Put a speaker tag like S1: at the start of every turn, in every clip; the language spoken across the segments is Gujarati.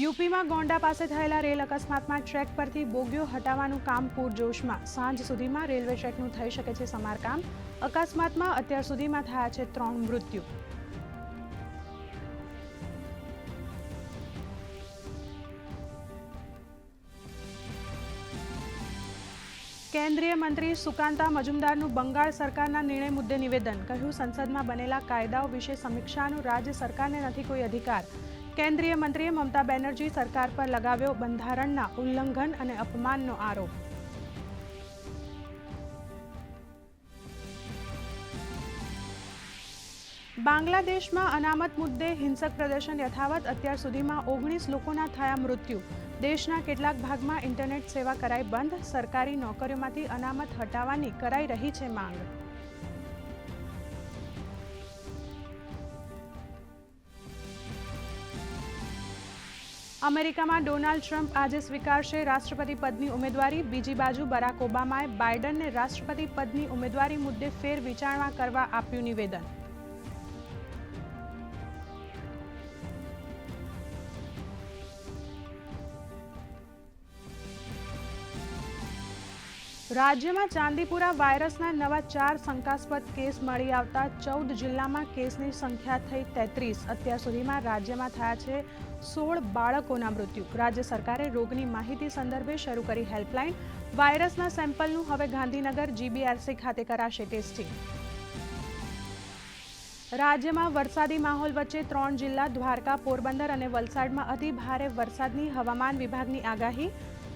S1: યુપીમાં ગોંડા પાસે થયેલા રેલ અકસ્માતમાં ટ્રેક પરથી બોગીઓ હટાવવાનું કામ પૂરજોશમાં. સાંજ સુધીમાં રેલવે ટ્રેકનું થઈ શકે છે સમારકામ. અકસ્માતમાં અત્યાર સુધીમાં થયા છે ત્રણ મૃત્યુ. કેન્દ્રીય મંત્રી સુકાંતા મજુમદારનું બંગાળ સરકારના નિર્ણય મુદ્દે નિવેદન. કહ્યું, સંસદમાં બનેલા કાયદાઓ વિશે સમીક્ષાનું રાજ્ય સરકારને નથી કોઈ અધિકાર. કેન્દ્રીય મંત્રીએ મમતા બેનર્જી સરકાર પર લગાવ્યો બંધારણના ઉલ્લંઘન અને અપમાનનો આરોપ. બાંગ્લાદેશમાં અનામત મુદ્દે હિંસક પ્રદર્શન યથાવત. અત્યાર સુધીમાં ઓગણીસ લોકોના થયા મૃત્યુ. દેશના કેટલાક ભાગમાં ઇન્ટરનેટ સેવા કરાઈ બંધ. સરકારી નોકરીઓમાંથી અનામત હટાવવાની કરાઈ રહી છે માંગ. અમેરિકામાં ડોનાલ્ડ ટ્રમ્પ આજે સ્વીકારશે રાષ્ટ્રપતિ પદની ઉમેદવારી. બીજી બાજુ બરાક ઓબામાએ બાઇડનને રાષ્ટ્રપતિ પદની ઉમેદવારી મુદ્દે ફેર વિચારણા કરવા આપ્યું નિવેદન. રાજ્યમાં ચાંદીપુરા વાયરસના નવા ચાર શંકાસ્પદ કેસ મળી આવતા ચૌદ જિલ્લામાં કેસની સંખ્યા થઈ તેત્રીસ. અત્યાર સુધીમાં રાજ્યમાં થયા છે સોળ બાળકોના મૃત્યુ. રાજ્ય સરકારે રોગની માહિતી સંદર્ભે શરૂ કરી હેલ્પલાઇન. વાયરસના સેમ્પલનું હવે ગાંધીનગર જીબીઆરસી ખાતે કરાશે ટેસ્ટિંગ. રાજ્યમાં વરસાદી માહોલ વચ્ચે ત્રણ જિલ્લા દ્વારકા, પોરબંદર અને વલસાડમાં અતિ ભારે વરસાદની હવામાન વિભાગની આગાહી.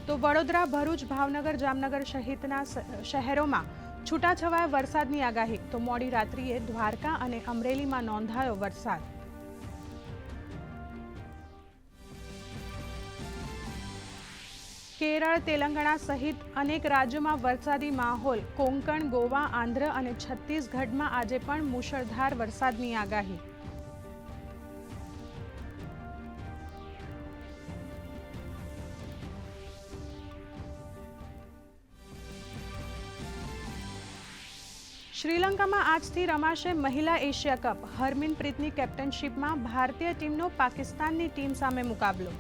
S1: તો વડોદરા, ભરૂચ, ભાવનગર, જામનગર સહિતના શહેરોમાં છૂટાછવાયા વરસાદની આગાહી. તો મોડી રાત્રિએ દ્વારકા અને અમરેલીમાં નોંધાયો વરસાદ. કેરળ, તેલંગાણા સહિત અનેક રાજ્યોમાં વરસાદી માહોલ. કોંકણ, ગોવા, આંધ્ર અને છત્તીસગઢમાં આજે પણ મુશળધાર વરસાદની આગાહી. શ્રીલંકામાં આજથી રમાશે મહિલા એશિયા કપ. હરમિનપ્રીતની કેપ્ટનશીપમાં ભારતીય ટીમનો પાકિસ્તાનની ટીમ સામે મુકાબલો.